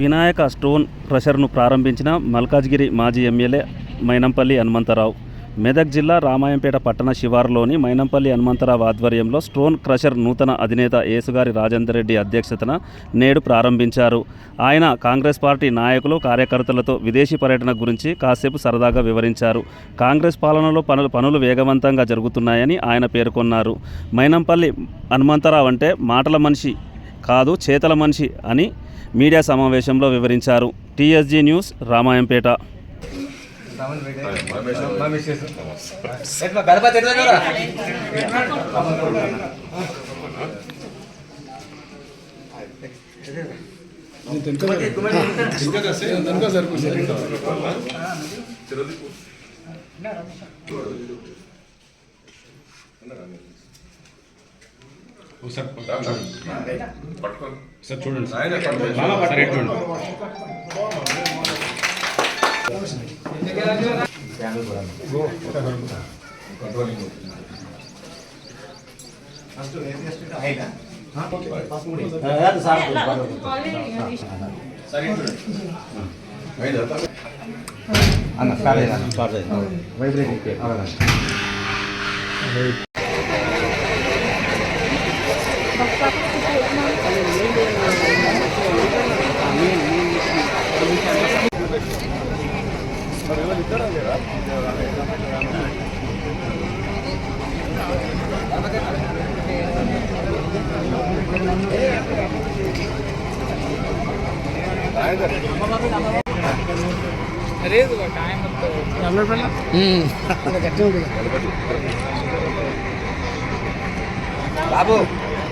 Vinayaka stone క్రషర్ను ప్రారంభించిన మల్కాజ్గిరి మాజీ MLA Mynampally Hanumantharao. Medak జిల్లా రామాయంపేట పట్టణ శివారులోని మైనంపల్లి హనుమంతరావు ఆధ్వర్యంలో స్టోన్ క్రషర్ నూతన అధినేత యేసుగారి రాజేందర్ రెడ్డి అధ్యక్షతన నేడు ప్రారంభించారు. ఆయన కాంగ్రెస్ పార్టీ నాయకులు కార్యకర్తలతో విదేశీ పర్యటన గురించి కాసేపు సరదాగా వివరించారు. కాంగ్రెస్ పాలనలో పనులు పనులు వేగవంతంగా జరుగుతున్నాయని ఆయన పేర్కొన్నారు. మైనంపల్లి హనుమంతరావు అంటే మాటల మనిషి కాదు చేతల మనిషి అని మీడియా సమావేశంలో వివరించారు. TSG news Ramayampet. సార్ చూడండి సార్ సరే చూడండి అన్న స్టార్ట్ అయ్యింది వైబ్రేటింగ్ బాబు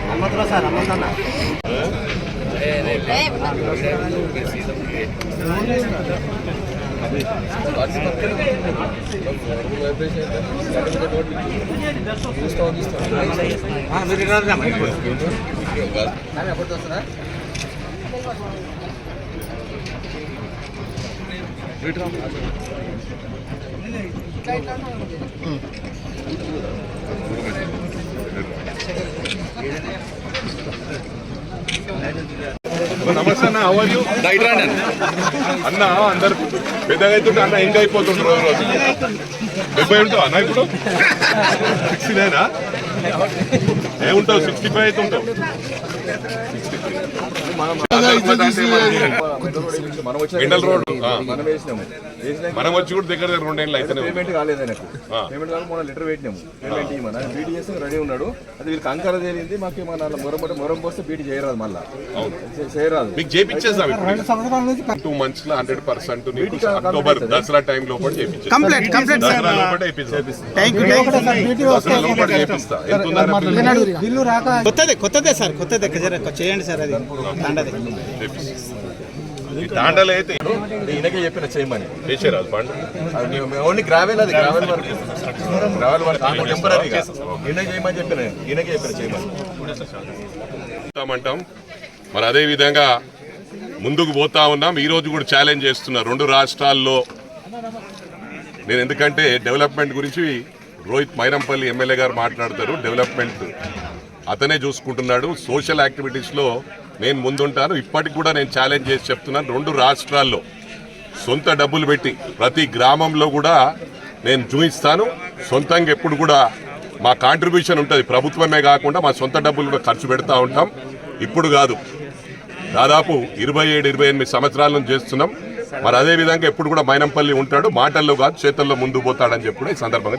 హనుమంతరావు సార్ హనుమంతన్న మీరు రాదా నమస్తే అన్న are you? అన్న అందరు పెద్దగా అవుతుంటే అన్న ఇంకా అయిపోతుండ్రు రోజు రోజు. డెబ్బై ఉంటావు అన్న ఇప్పుడు? సిక్స్టీ నైనా ఏముంటావు సిక్స్టీ ఫైవ్ అయితే ఉంటావు రోడ్. మనం వేసినాము. మనం వచ్చి కూడా దగ్గర దగ్గర రెండేళ్ళు ఉంది. పేమెంట్ కాలేదు ఆయనకు. పేమెంట్ కాదు మొన్న లెటర్ పెట్టినాము. పేమెంట్ ఇవ్వమని. రెడీ ఉన్నాడు. అది వీళ్ళకి అంకర తేలింది మాకు మన మొరం మొరం పోస్తే బీటీ చేయరాదు మళ్ళా. చేయరాదు. మీకు చేపించేసాం ఇప్పుడు. టూ మంత్స్లో hundred percent October Dasara time లోపల చేపించేస్తాం కంప్లీట్ కంప్లీట్ సార్. దసరా లోపల చేపిస్తాం. కొత్తదే కొత్తదే సార్ కొత్తదే. చేయండి సార్ అది. తాండలు అయితే ఈయనకే చెప్పిన చేయమని. చేసారు అది ఓన్లీ గ్రావెల్ అది గ్రావెల్ వరకు. గ్రావెల్ వరకు టెంపరీగా ఈయన చేయమని చెప్పిన ఈయనకే చెప్పిన చేయమని. మరి అదే విధంగా ముందుకు పోతా ఉన్నాం. ఈ రోజు కూడా ఛాలెంజ్ చేస్తున్నా రెండు రాష్ట్రాల్లో నేను ఎందుకంటే డెవలప్మెంట్ గురించి రోహిత్ మైరంపల్లి ఎమ్మెల్యే గారు మాట్లాడతారు. డెవలప్మెంట్ అతనే చూసుకుంటున్నాడు. సోషల్ యాక్టివిటీస్లో నేను ముందుంటాను. ఇప్పటికి కూడా నేను ఛాలెంజ్ చేసి చెప్తున్నాను. రెండు రాష్ట్రాల్లో సొంత డబ్బులు పెట్టి ప్రతి గ్రామంలో కూడా నేను చూపిస్తాను. సొంతంగా ఎప్పుడు కూడా మా కాంట్రిబ్యూషన్ ఉంటుంది. ప్రభుత్వమే కాకుండా మా సొంత డబ్బులు కూడా ఖర్చు పెడతా ఉంటాం. ఇప్పుడు కాదు. దాదాపు ఇరవై ఏడు ఇరవై ఎనిమిది సంవత్సరాల నుంచి చేస్తున్నాం. మరి అదే విధంగా ఎప్పుడు కూడా మైనంపల్లి ఉంటాడు. మాటల్లో కాదు చేతల్లో ముందు పోతాడని చెప్పి కూడా ఈ సందర్భంగా